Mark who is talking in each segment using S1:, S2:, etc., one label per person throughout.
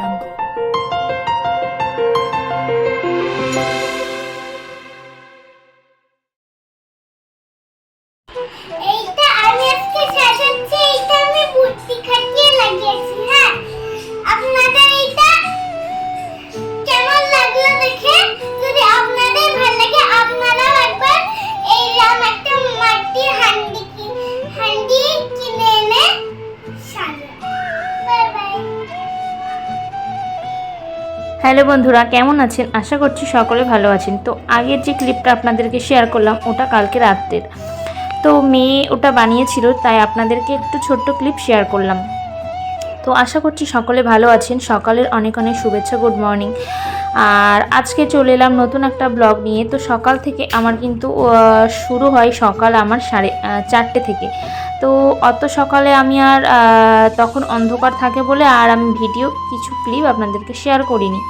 S1: jungle.
S2: Hello বন্ধুরা, কেমন আছেন? আশা করছি সকলে ভালো আছেন। তো আগের যে ক্লিপটা আপনাদেরকে শেয়ার করলাম, ওটা কালকে রাত্রের। তো মেয়ে ওটা বানিয়েছিল, তাই আপনাদেরকে একটু ছোট্ট ক্লিপ শেয়ার করলাম। তো আশা করছি সকলে ভালো আছেন। সকালের অনেক অনেক শুভেচ্ছা গুড মর্নিং আর আজকে চলে এলাম নতুন একটা ব্লগ নিয়ে। তো সকাল থেকে আমার কিন্তু শুরু হয় সকাল আমার সাড়ে চারটে থেকে। তো অত সকালে আমি আর তখন অন্ধকার থাকে বলে আর আমি ভিডিও, কিছু ক্লিপ আপনাদেরকে শেয়ার করিনি।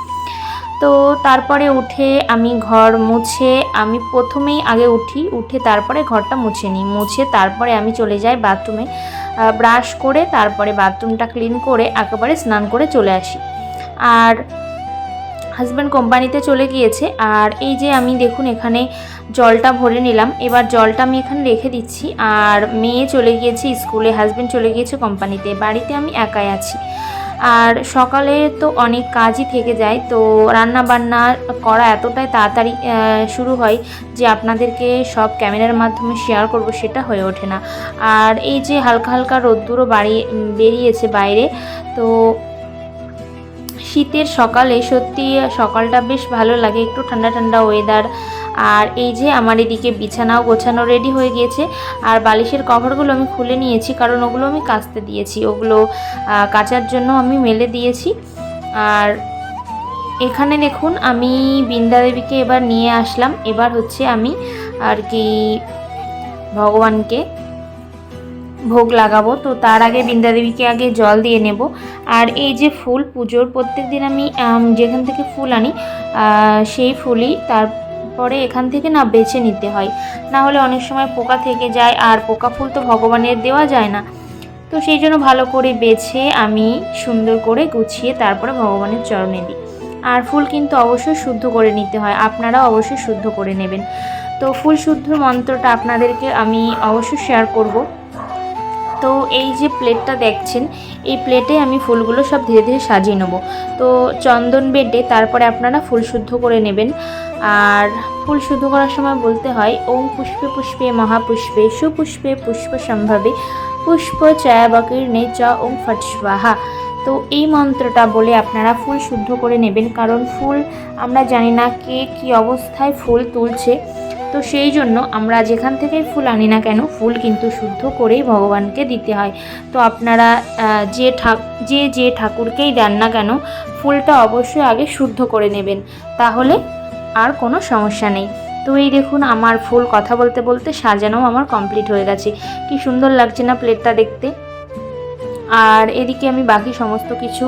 S2: তো তারপরে উঠে আমি ঘর মুছে, আমি প্রথমেই আগে উঠি, উঠে তারপরে ঘরটা মুছে নিই। মুছে তারপরে আমি চলে যাই বাথরুমে ব্রাশ করে, তারপরে বাথরুমটা ক্লিন করে, একেবারে স্নান করে চলে আসি। আর হাজব্যান্ড কোম্পানিতে চলে গিয়েছে। আর এই যে আমি দেখুন এখানে জলটা ভরে নিলাম। এবার জলটা আমি এখানে রেখে দিচ্ছি। আর মেয়ে চলে গিয়েছে স্কুলে হাজব্যান্ড চলে গিয়েছে কোম্পানিতে বাড়িতে আমি একাই আছি। আর সকালে তো অনেক কাজই থেকে যায়। তো রান্না বান্না করা এতটাই তাড়াতাড়ি শুরু হয় যে আপনাদেরকে সব ক্যামেরার মাধ্যমে শেয়ার করব, সেটা হয়ে ওঠে না। আর এই যে হালকা হালকা রোদ্দুরও বাড়িয়ে বেরিয়েছে বাইরে। তো শীতের সকালে সত্যি সকালটা বেশ ভালো লাগে, একটু ঠান্ডা ঠান্ডা ওয়েদার আর এই যে আমার এদিকে বিছানাও গোছানো রেডি হয়ে গিয়েছে। আর বালিশের কভারগুলো আমি খুলে নিয়েছি, কারণ ওগুলো আমি কাচতে দিয়েছি। ওগুলো কাচার জন্য আমি মেলে দিয়েছি। আর এখানে দেখুন, আমি বৃন্দা দেবীকে এবার নিয়ে আসলাম। এবার হচ্ছে আমি আর কি ভগবানকে ভোগ লাগাবো। তো তার আগে বৃন্দা দেবীকে আগে জল দিয়ে নেব। আর এই যে ফুল পুজোর প্রত্যেক দিন আমি যেখান থেকে ফুল আনি সেই ফুলই তারপরে এখান থেকে না বেছে নিতে হয়। না হলে অনেক সময় পোকা থেকে যায়, আর পোকা ফুল তো ভগবানের দেওয়া যায় না। তো সেই জন্য ভালো করে বেছে আমি সুন্দর করে গুছিয়ে তারপরে ভগবানের চরণে দিই। আর ফুল কিন্তু অবশ্যই শুদ্ধ করে নিতে হয় আপনারা অবশ্যই শুদ্ধ করে নেবেন। তো ফুল শুদ্ধ মন্ত্রটা আপনাদেরকে আমি অবশ্যই শেয়ার করব। তো এই যে প্লেটটা দেখছেন, এই প্লেটে আমি ফুলগুলো সব ধীরে ধীরে সাজিয়ে নেব। তো চন্দন বেটে তারপরে আপনারা ফুল শুদ্ধ করে নেবেন। আর ফুল শুদ্ধ করার সময় বলতে হয়, ওম পুষ্পে পুষ্পে মহাপুষ্পে, সুপুষ্পে পুষ্প সম্ভাবে, পুষ্প চায়াবাকীর্ণে চ ওম ফট স্বাহা। তো এই মন্ত্রটা বলে আপনারা ফুল শুদ্ধ করে নেবেন। কারণ ফুল, আমরা জানি না কে কী অবস্থায় ফুল তুলছে। তো সেই জন্য আমরা যেখান থেকে ফুল আনি না কেন, ফুল কিন্তু শুদ্ধ করেই ভগবানকে দিতে হয়। তো আপনারা যে ঠাক যে যে ঠাকুরকেই দেন না কেন, ফুলটা অবশ্যই আগে শুদ্ধ করে নেবেন। তাহলে আর কোনো সমস্যা নেই। তো এই দেখুন, আমার ফুল কথা বলতে বলতে সাজানো আমার কমপ্লিট হয়ে গেছে। কি সুন্দর লাগছে না প্লেটটা দেখতে? আর এদিকে আমি বাকি সমস্ত কিছু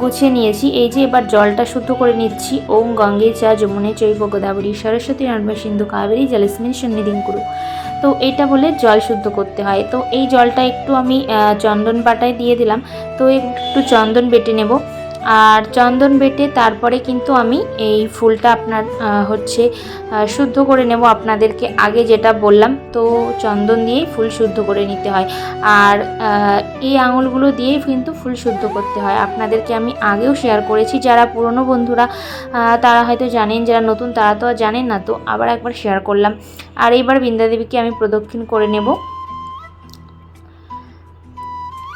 S2: গুছিয়ে নিয়েছি। এই যে এবার জলটা শুদ্ধ করে নিচ্ছি। ওম গঙ্গে চা যমুনে চৈব গোদাবরী সরস্বতী নর্মা সিন্ধু কাবেরী জলস্মিন সন্নিধিং করু। তো এটা বলে জল শুদ্ধ করতে হয়। তো এই জলটা একটু আমি চন্দন বাটায় দিয়ে দিলাম। তো একটু চন্দন বেটে নেব। আর চন্দন বেটে তারপরে কিন্তু আমি এই ফুলটা আপনার হচ্ছে শুদ্ধ করে নেব আপনাদেরকে আগে যেটা বললাম। তো চন্দন দিয়েই ফুল শুদ্ধ করে নিতে হয়। আর এই আঙুলগুলো দিয়েই কিন্তু ফুল শুদ্ধ করতে হয়। আপনাদেরকে আমি আগেও শেয়ার করেছি। যারা পুরনো বন্ধুরা তারা হয়তো জানেন, যারা নতুন তারা তো আর জানেন না। তো আবার একবার শেয়ার করলাম। আর এইবার বৃন্দাদেবীকে আমি প্রদক্ষিণ করে নেব।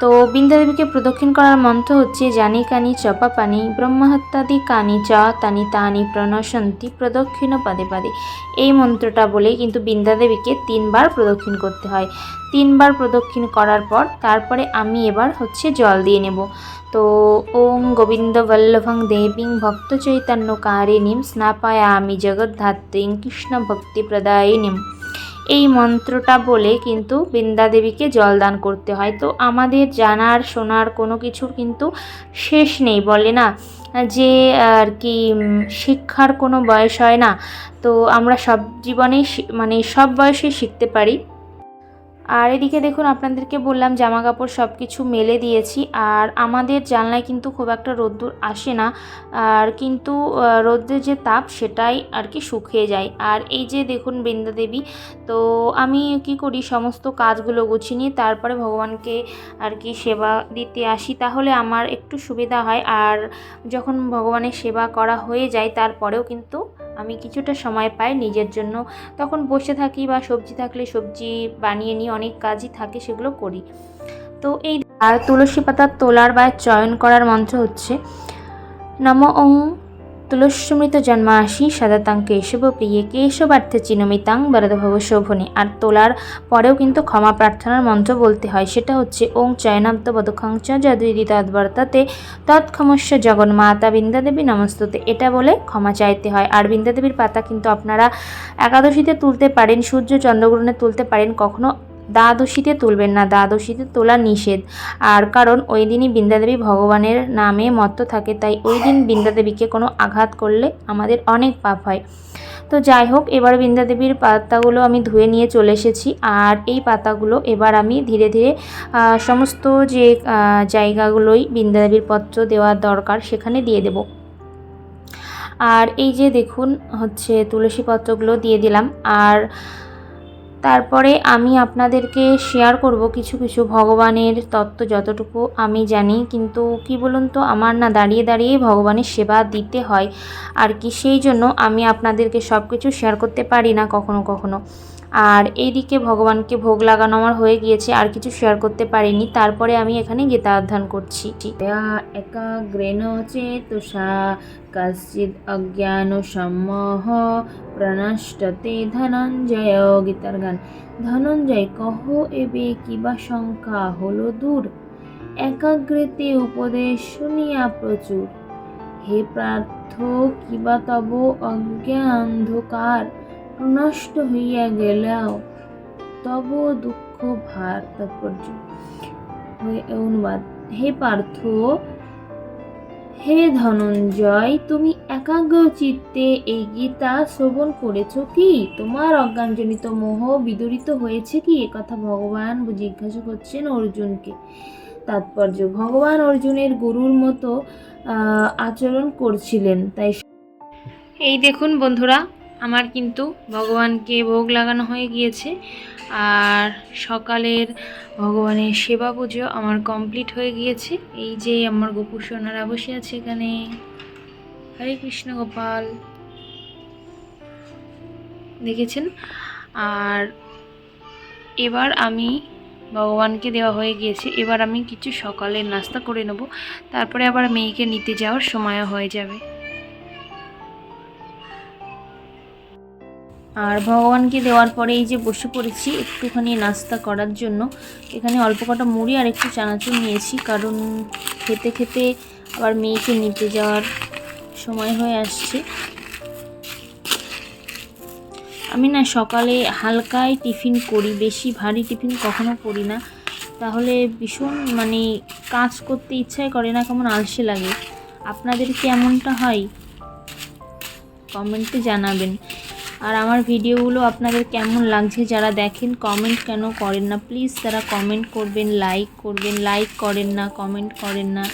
S2: তো বৃন্দাদেবীকে প্রদক্ষিণ করার মন্ত্র হচ্ছে, জানি কানি চপা পানি, ব্রহ্মহত্যাদি কানি চ তানি তানি প্রণশন্তি প্রদক্ষিণ পাদে পাদে। এই মন্ত্রটা বলে কিন্তু বৃন্দাদেবীকে তিনবার প্রদক্ষিণ করতে হয়। তিনবার প্রদক্ষিণ করার পর তারপরে আমি এবার হচ্ছে জল দিয়ে নেব। তো ওম গোবিন্দ বল্লভং দেবীং ভক্ত চৈতন্য কারিণীম স্নাপায়ামি জগদ্ধাত্রীং কৃষ্ণ ভক্তি প্রদায়িনীম। এই মন্ত্রটা বলে কিন্তু বৃন্দা দেবীকে জলদান করতে হয়। তো আমাদের জানার, শোনার কোনো কিছুর কিন্তু শেষ নেই, বলে না? যে আর কি শিক্ষার কোনো বয়স হয় না। তো আমরা সব জীবনেই মানে সব বয়সে শিখতে পারি। আর এদিকে দেখুন, আপনাদেরকে বললাম জামা কাপড় সব কিছু মেলে দিয়েছি, আর আমাদের জানলায় কিন্তু খুব একটা রোদ্দুর আসে না, আর কিন্তু রোদ্রের যে তাপ সেটাই আর কি শুকিয়ে যায়। আর এই যে দেখুন বৃন্দা দেবী, তো আমি কি করি, সমস্ত কাজগুলো গুছিয়ে নিয়ে তারপরে ভগবানকে আর কি সেবা দিতে আসি, তাহলে আমার একটু সুবিধা হয়। আর যখন ভগবানের সেবা করা হয়ে যায়, তারপরেও কিন্তু আমি কিছুটা সময় পাই নিজের জন্য। তখন বসে থাকি বা সবজি থাকলে সবজি বানিয়ে নিই অনেক কাজই থাকে, সেগুলো করি। তো এই আর তুলসী পাতা তোলার বা চয়ন করার মন্ত্র হচ্ছে, নম ওং তুলস্যমৃত জন্মাসি সদাতাং কেশব প্রিয়ে কেশবার্থে চিনমিতাং বরদভব শোভনে। আর তোলার পরেও কিন্তু ক্ষমা প্রার্থনার মন্ত্র বলতে হয়, সেটা হচ্ছে ওং চয়নাব্দ বদখাংচ যদিদি তদ্বর্তাতে তৎক্ষমস্য জগন্মাতা বৃন্দাদেবী নমস্তুতে। এটা বলে ক্ষমা চাইতে হয়। আর বৃন্দাদেবীর পাতা কিন্তু আপনারা একাদশীতে তুলতে পারেন, সূর্য চন্দ্রগ্রহণে তুলতে পারেন, কখনো দ্বাদশীতে তুলবেন না, দ্বাদশীতে তোলা নিষেধ। আর কারণ, ওই দিনই বৃন্দাদেবী ভগবানের নামে মত্ত থাকে, তাই ওই দিন বৃন্দাদেবীকে কোনো আঘাত করলে আমাদের অনেক পাপ হয়। তো যাই হোক, এবার বৃন্দাদেবীর পাতাগুলো আমি ধুয়ে নিয়ে চলে এসেছি, আর এই পাতাগুলো এবার আমি ধীরে ধীরে সমস্ত যে জায়গাগুলোই বৃন্দাদেবীর পত্র দেওয়ার দরকার সেখানে দিয়ে দেব। আর এই যে দেখুন, হচ্ছে তুলসী পত্রগুলো দিয়ে দিলাম, আর তারপরে আমি আপনাদেরকে শেয়ার করব কিছু কিছু ভগবানের তত্ত্ব যতটুকু আমি জানি। কিন্তু কি বলুন তো, আমার না দাঁড়িয়ে দাঁড়িয়ে ভগবানের সেবা দিতে হয়। আর কি সেই জন্য আমি আপনাদেরকে সব কিছু শেয়ার করতে পারি না কখনো কখনো। আর এইদিকে ভগবানকে ভোগ লাগানো আমার হয়ে গিয়েছে, আর কিছু শেয়ার করতে পারিনি। তারপরে আমি এখানে গীতা অধ্যয়ন করছি। একাগ্রেণ চেতসা কশ্চিদ অজ্ঞান সম্মোহ প্রনষ্টতে ধনঞ্জয় গীতার গান। ধনঞ্জয়, কহ এবে কিবা শঙ্কা হলো দূর? একাগ্রেতে উপদেশ শুনিয়া প্রচুর। হে প্রার্থ, কিবা তব অজ্ঞান্ধকার? নষ্ট হইয়া গেলেও তব দুঃখ ভার তাৎপর্য। অনুবাদ, হে পার্থ, হে ধনঞ্জয়, তুমি একাগ্র চিত্তে এই গীতা শ্রবণ করেছ কি? তোমার অজ্ঞানজনিত মোহ বিদরিত হয়েছে কি? একথা ভগবান জিজ্ঞাসা করছেন অর্জুনকে। তাৎপর্য, ভগবান অর্জুনের গুরুর মতো আচরণ করছিলেন, তাই এই দেখুন বন্ধুরা আমার কিন্তু ভগবানকে ভোগ লাগানো হয়ে গিয়েছে। আর সকালের ভগবানের সেবা পুজো আমার কমপ্লিট হয়ে গিয়েছে। এই যে আমার গোপুর সোনারা বসে আছে এখানে। হরে কৃষ্ণ গোপাল। দেখেছেন? আর এবার আমি ভগবানকে দেওয়া হয়ে গিয়েছে। এবার আমি কিছু সকালের নাস্তা করে নেব। তারপরে আবার মেয়েকে নিতে যাওয়ার সময়ও হয়ে যাবে। আর ভগবানকে দেওয়ার পরে এই যে বসে পড়েছি, একটুখানি নাস্তা করার জন্য। এখানে অল্প কটা মুড়ি আর একটু চানাচুর নিয়েছি, কারণ খেতে খেতে আবার মেয়েকে নিতে যাওয়ার সময় হয়ে আসছে। আমি না সকালে হালকাই টিফিন করি, বেশি ভারী টিফিন কখনো করি না। তাহলে ভীষণ মানে কাজ করতে ইচ্ছাই করে না, কেমন আলসে লাগে। আপনাদের কি এমনটা হয়? কমেন্টে জানাবেন। আর আমার ভিডিওগুলো আপনাদের কেমন লাগছে যারা দেখেন কমেন্ট কেন করেন না? প্লিজ তারা কমেন্ট করবেন লাইক করবেন লাইক করেন না কমেন্ট করেন না।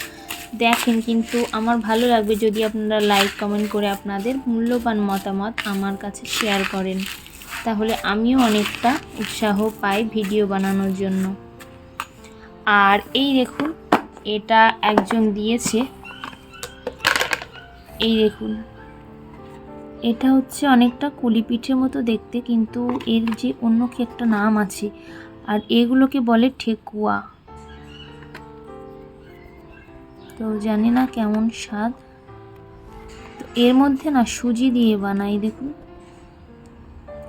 S2: দেখেন কিন্তু আমার ভালো লাগবে যদি আপনারা লাইক কমেন্ট করে আপনাদের মূল্যবান মতামত আমার কাছে শেয়ার করেন। তাহলে আমিও অনেকটা উৎসাহ পাই ভিডিও বানানোর জন্য। আর এই দেখুন, এটা একজন দিয়েছে। এই দেখুন। এটা হচ্ছে অনেকটা কুলি পিঠের মতো দেখতে, কিন্তু এর যে অন্য কি একটা নাম আছে, আর এগুলোকে বলে ঠেকুয়া। তো জানি না কেমন স্বাদ। তো এর মধ্যে না সুজি দিয়ে বানাই, দেখুন।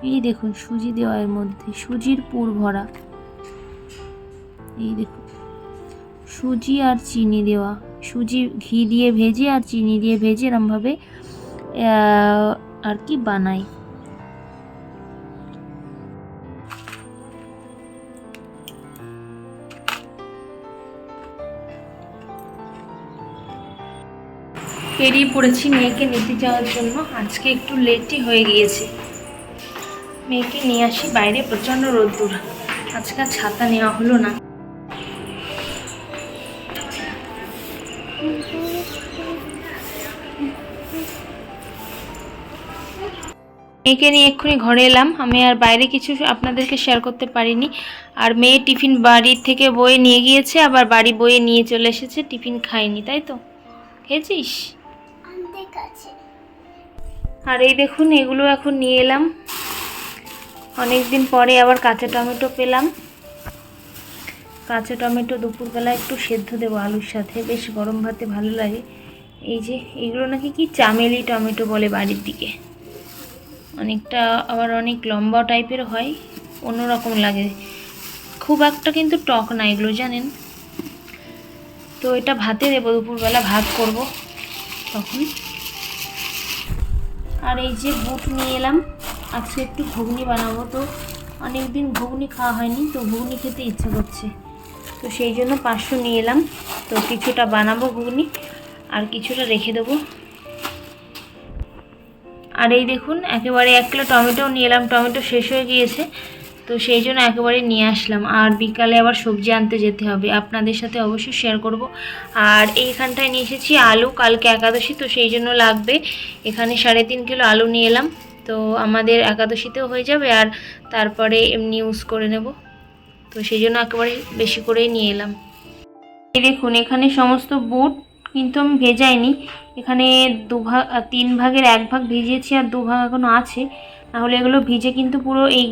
S2: এই দেখুন, সুজি দেওয়া এর মধ্যে, সুজির পুর ভরা। এই দেখুন, সুজি আর চিনি দেওয়া। সুজি ঘি দিয়ে ভেজে আর চিনি দিয়ে ভেজে এরমভাবে আর কি বানাই? বেরিয়ে পড়েছি মেয়েকে নিতে যাওয়ার জন্য। আজকে একটু লেটই হয়ে গিয়েছে। মেয়েকে নিয়ে আসি বাইরে প্রচণ্ড রোদ্দুর। আজকে ছাতা নেওয়া হলো না। মেয়েকে নিয়ে এক্ষুনি ঘরে এলাম। আমি আর বাইরে কিছু আপনাদেরকে শেয়ার করতে পারিনি। আর মেয়ে টিফিন বাড়ির থেকে বয়ে নিয়ে গিয়েছে, আবার বাড়ি বয়ে নিয়ে চলে এসেছে, টিফিন খাইনি তাই তো? খেয়েছিস? আর এই দেখুন, এগুলো এখন নিয়ে এলাম। অনেক দিন পরে আবার কাঁচা টমেটো পেলাম। কাঁচা টমেটো দুপুরবেলা একটু সেদ্ধ দেবো আলুর সাথে, বেশ গরম ভাতে ভালো লাগে। এই যে, এগুলো নাকি কি চামেলি টমেটো বলে বাড়ির দিকে। অনেকটা আবার অনেক লম্বা টাইপের হয়, অন্যরকম লাগে। খুব একটা কিন্তু টক না এগুলো, জানেন? তো এটা ভাতে দেবো, দুপুরবেলা ভাত করব তখন। আর এই যে বুট নিয়ে এলাম, আজকে একটু ঘুগনি বানাবো তো। অনেক দিন ঘুগনি খাওয়া হয়নি, তো ঘুগনি খেতে ইচ্ছে করছে। তো সেই জন্য পাঁচশো নিয়ে এলাম, তো কিছুটা বানাবো ঘুগনি, আর কিছুটা রেখে দেবো। আর এই দেখুন, একেবারে এক কিলো টমেটো নিয়ে এলাম। টমেটো শেষ হয়ে গিয়েছে, তো সেই জন্য একেবারে নিয়ে আসলাম। আর বিকালে আবার সবজি আনতে যেতে হবে। আপনাদের সাথে অবশ্যই শেয়ার করব। আর এইখানটায় নিয়ে এসেছি আলু, কালকে একাদশী, তো সেই জন্য লাগবে। এখানে সাড়ে তিন কিলো আলু নিয়ে এলাম। তো আমাদের একাদশীতেও হয়ে যাবে আর তারপরে এমনি ইউজ করে নেব। তো সেই জন্য একেবারে বেশি করেই নিয়ে এলাম। এই দেখুন, এখানে সমস্ত বুট কিন্তু আমি ভেজাইনি। এখানে দু ভাগ তিন ভাগের এক ভাগ ভিজিয়েছি আর দু ভাগ এখনও আছে। তাহলে এগুলো ভিজে কিন্তু পুরো এই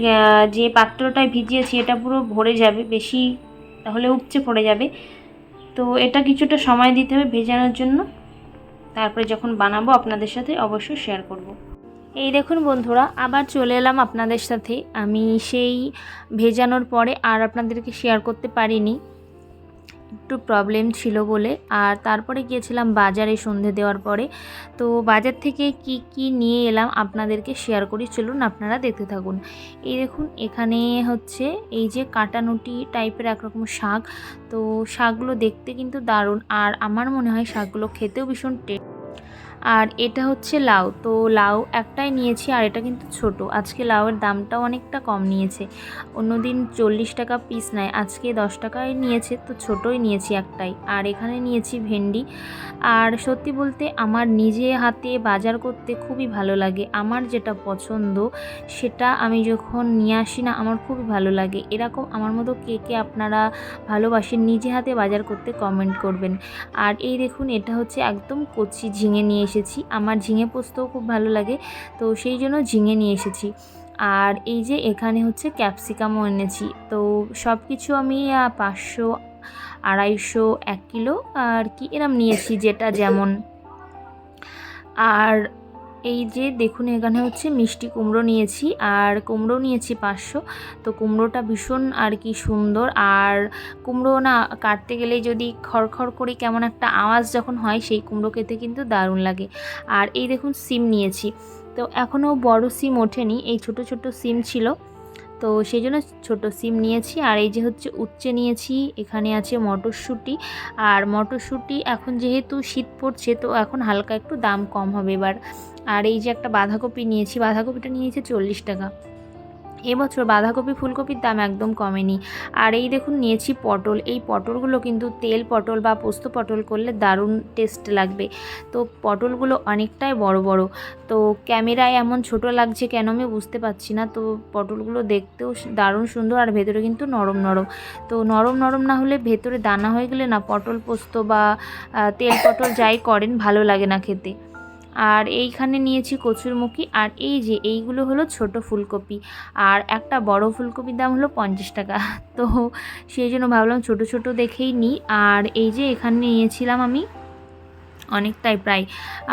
S2: যে পাত্রটায় ভিজিয়েছি এটা পুরো ভরে যাবে, বেশি তাহলে উপচে পড়ে যাবে। তো এটা কিছুটা সময় দিতে হবে ভেজানোর জন্য। তারপরে যখন বানাবো আপনাদের সাথে অবশ্যই শেয়ার করব। এই দেখুন বন্ধুরা, আবার চলে এলাম আপনাদের সাথে। আমি সেই ভেজানোর পরে আর আপনাদেরকে শেয়ার করতে পারিনি। একটু প্রবলেম ছিল বলে। আর তারপরে গিয়েছিলাম বাজারে সন্ধে দেওয়ার পরে। তো বাজার থেকে কি কি নিয়ে এলাম আপনাদেরকে শেয়ার করি। চলুন আপনারা দেখতে থাকুন। এই দেখুন, এখানে হচ্ছে এই যে কাটানুটি টাইপের একরকম শাক। তো শাকগুলো দেখতে কিন্তু দারুণ। আর আমার মনে হয় শাকগুলো খেতেও ভীষণ টে আর এটা হচ্ছে লাউ। তো লাউ একটাই নিয়েছি আর এটা কিন্তু ছোট। আজকে লাউয়ের দামটাও অনেকটা কম নিয়েছে। অন্যদিন চল্লিশ টাকা পিস নেয়। আজকে দশ টাকায় নিয়েছে, তো ছোটোই নিয়েছি একটাই। আর এখানে নিয়েছি ভেন্ডি। আর সত্যি বলতে আমার নিজে হাতে বাজার করতে খুবই ভালো লাগে। আমার যেটা পছন্দ, সেটা আমি যখন নিয়ে আসি না, আমার খুবই ভালো লাগে। এরকম আমার মতো কে কে আপনারা ভালোবাসেন, নিজে হাতে বাজার করতে কমেন্ট করবেন। আর এই দেখুন, এটা হচ্ছে একদম কচি ঝিঙে নিয়ে এসেছি। আমার ঝিঙে পোস্তও খুব ভালো লাগে, তো সেই জন্য ঝিঙে নিয়ে এসেছি। আর এই যে এখানে হচ্ছে ক্যাপসিকামও এনেছি, তো সব কিছু আমি পাঁচশো আড়াইশো এক কিলো আর কি এরম নিয়েছি যেটা যেমন। আর এই যে দেখুন, এখানে হচ্ছে মিষ্টি কুমড়ো নিয়েছি আর কুমড়ো নিয়েছি পাঁচশো। তো কুমড়োটা ভীষণ আর কি সুন্দর। আর কুমড়ো না কাটতে গেলে যদি খড়খড় করে, কেমন একটা আওয়াজ যখন হয়, সেই কুমড়ো খেতে কিন্তু দারুণ লাগে। আর এই দেখুন, সিম নিয়েছি। তো এখনও বড় সিম ওঠেনি। এই ছোট ছোট সিম ছিল। তো সেই জন্য ছোটো সিম নিয়েছি। আর এই যে হচ্ছে উচ্ছে নিয়েছি, এখানে আছে মটরশুঁটি। আর মটরশুঁটি এখন যেহেতু শীত পড়ছে, তো এখন হালকা একটু দাম কম হবে এবার। আর এই যে একটা বাঁধাকপি নিয়েছি, বাঁধাকপিটা নিয়েছে চল্লিশ টাকা। এবছর বাঁধাকপি, ফুলকপির দাম একদম কমেনি। আর এই দেখুন, নিয়েছি পটল। এই পটলগুলো কিন্তু তেল পটল বা পোস্ত পটল করলে দারুণ টেস্ট লাগবে। তো পটলগুলো অনেকটাই বড় বড়। তো ক্যামেরায় এমন ছোট লাগছে কেন আমি বুঝতে পারছি না। তো পটলগুলো দেখতেও দারুণ সুন্দর আর ভেতরে কিন্তু নরম নরম। তো নরম নরম না হলে ভেতরে দানা হয়ে গেলে না পটল, পোস্ত বা তেল পটল যাই করেন, ভালো লাগে না খেতে। আর এইখানে নিয়েছি কচুরমুখী আর এই যে এইগুলো হলো ছোট ফুলকপি। আর একটা বড় ফুলকপির দাম হলো পঞ্চাশ টাকা। তো সেই জন্য ভাবলাম ছোট ছোট দেখেই নিই আর এই যে এখানে নিয়েছিলাম আমি অনেকটাই প্রায়।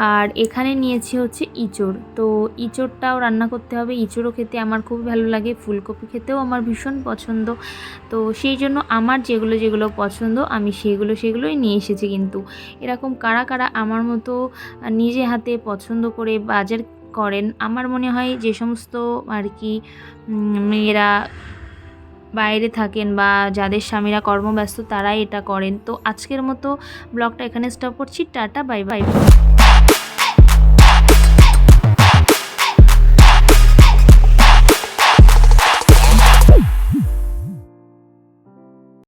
S2: আর এখানে নিয়েছি হচ্ছে ইঁচড়। তো ইঁচড়টাও রান্না করতে হবে। ইঁচড়ও খেতে আমার খুব ভালো লাগে। ফুলকপি খেতেও আমার ভীষণ পছন্দ। তো সেই জন্য আমার যেগুলো যেগুলো পছন্দ, আমি সেগুলো সেগুলোই নিয়ে এসেছি কিন্তু। এরকম কারা কারা আমার মতো নিজে হাতে পছন্দ করে বাজার করেন, আমার মনে হয় যে সমস্ত আর কি মেয়েরা বাইরে থাকেন বা যাদের স্বামীরা কর্মব্যস্ত তারাই এটা করেন। তো আজকের মতো ব্লগটা এখানে স্টপ করছি। Tata bye bye